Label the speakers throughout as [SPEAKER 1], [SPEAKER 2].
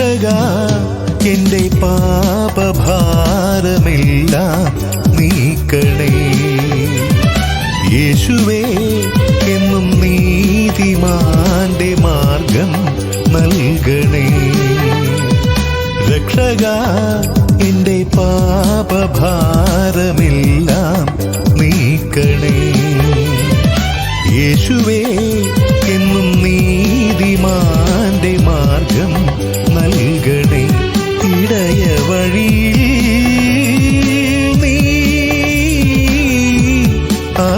[SPEAKER 1] രക്ഷക എന്റെ പാപഭാരമെല്ലാം നീക്കണേ. യേശുവേ എന്നും നീതിമാന്റെ മാർഗം നൽകണേ. രക്ഷക എന്റെ പാപഭാരമെല്ലാം നീക്കണേ. യേശുവേ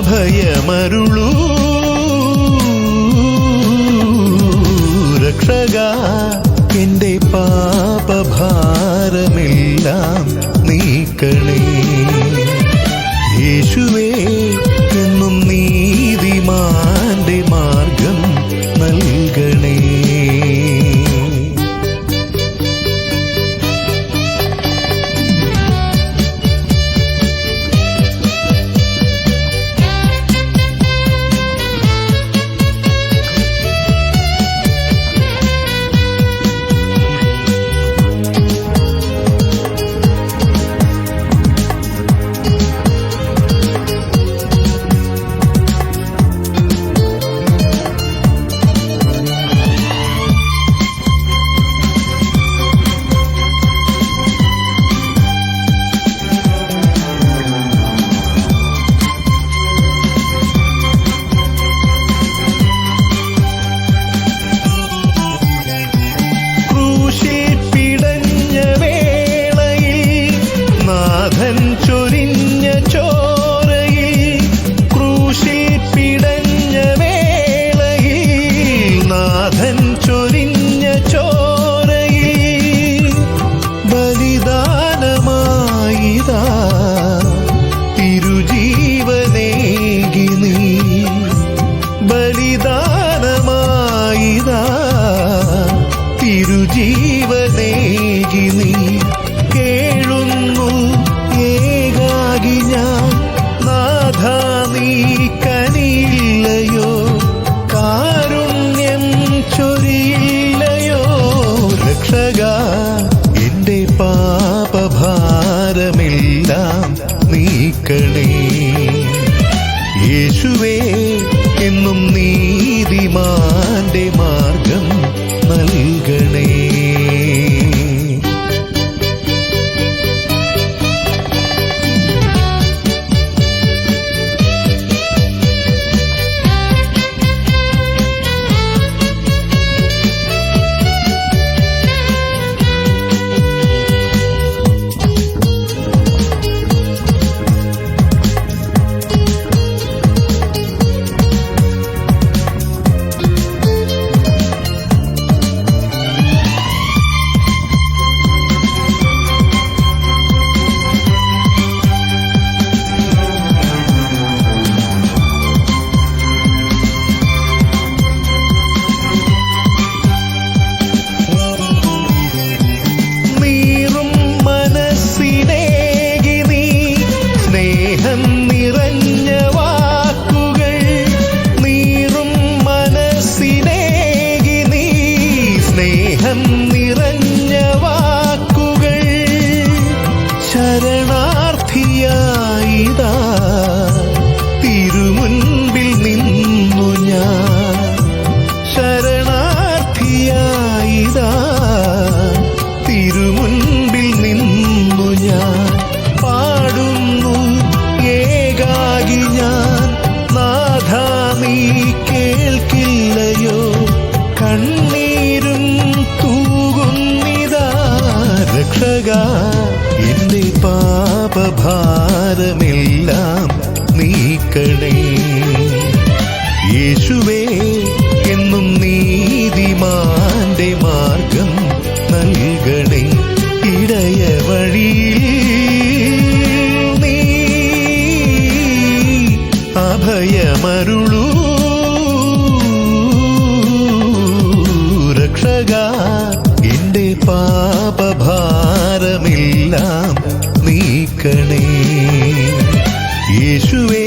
[SPEAKER 1] അഭയമരുളൂ. രക്ഷക എന്റെ പാപഭാരമെല്ലാം നീക്കണേ. യേശുവേ എന്നും നീതിമാന്റെ മാർഗം നൽകണേ. നാഥൻ ചൊരിഞ്ഞ ചോരയിൽ ക്രൂശിൽ പിടഞ്ഞ വേളയിൽ നാഥൻ ചൊരിഞ്ഞ ചോരയിൽ ബലിദാനമായിതാ തിരുജീവനേകി നീ. നിറഞ്ഞ വാക്കുകൾ ശരണാർത്ഥിയായിതാ. രക്ഷക എന്റെ പാപഭാരമെല്ലാം നീക്കണേ. യേശുവേ എന്നും നീതിമാന്റെ മാർഗം നൽകണേ. ഇടയ വഴിയിൽ നീ അഭയമരുളൂ. നീക്കണേ യേശുവേ